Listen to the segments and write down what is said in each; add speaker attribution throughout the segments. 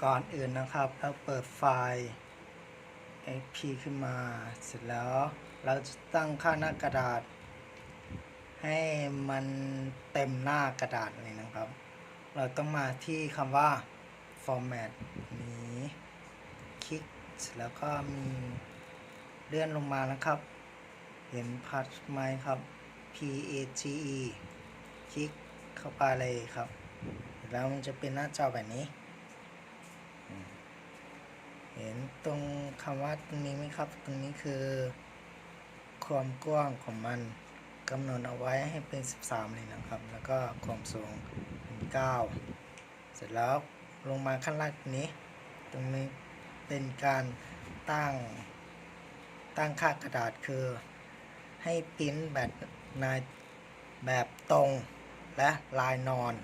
Speaker 1: ก่อนอื่นนะครับเราเปิดไฟล์ xp ขึ้นมา เสร็จแล้ว เราจะตั้งค่าหน้ากระดาษ ให้มันเต็มหน้ากระดาษเลยนะครับ เราต้องมาที่คำว่า format นี้คลิกเสร็จแล้วก็มีเลื่อนลงมานะครับ เห็นพัดไหมครับ P A G E คลิกเข้าไปเลยครับ แล้วมันจะเป็นหน้าจอแบบนี้ เห็นตรงคำว่าตรงนี้ไหมครับ ตรงนี้คือ ความกว้างของมันกำหนดเอาไว้ให้เป็น 13 เลยนะครับ แล้วก็ความสูงเป็น9เสร็จแล้วลงมาขั้นล่างนี้ ตรงนี้เป็นการตั้งตั้งค่ากระดาษคือ ให้ปริ้นแบบในแบบตรงและลายนอน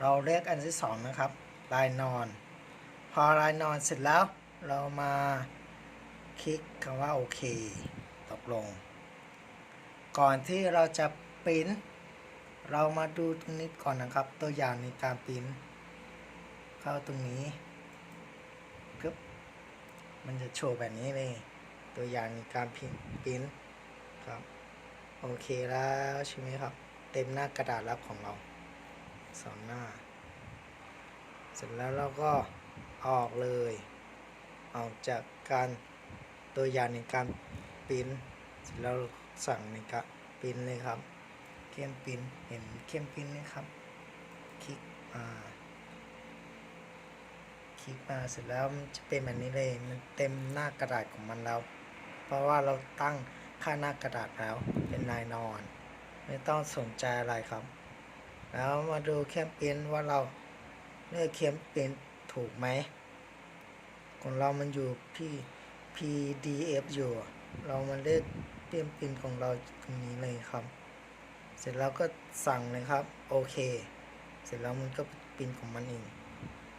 Speaker 1: เราเรียกอันที่สองนะครับ ลายนอน พอลายนอนเสร็จแล้ว เรามาคลิกคำว่าโอเค ตกลง ก่อนที่เราจะปริ้นเรามาดูตรงนี้ก่อนนะครับ ตัวอย่างในการปริ้นเข้าตรงนี้ปึ๊บมันจะโชว์แบบนี้เลย ตัวอย่างในการพิมพ์ปริ้นครับ โอเคแล้วใช่ไหมครับ เต็มหน้ากระดาษล้วของเราสองหน้า เสร็จแล้วเราก็ ออกเลย ออกจากการตัวอย่างในการปิ้นเสร็จแล้วสั่งในการปิ้นเลยครับ เข้มปิ้นเห็นเข้มปิ้นไหมครับ คลิกมาคลิกมาเสร็จแล้วมันจะเป็นแบบนี้เลยมันเต็มหน้ากระดาษของมันแล้ว เพราะว่าเราตั้งค่าหน้ากระดาษแล้วเป็นลายนอน ไม่ต้องสนใจอะไรครับ แล้วมาดูเข้มปิ้นว่าเราเลือกเข้มปิ้น ถูกไหมของเรามันอยู่ที่ PDF อยู่ เรามาเลือกเตรียมปริ้นของเราตรงนี้เลยครับ เสร็จแล้วก็สั่งเลยครับ โอเค เสร็จแล้วมันก็ปริ้นของมันเอง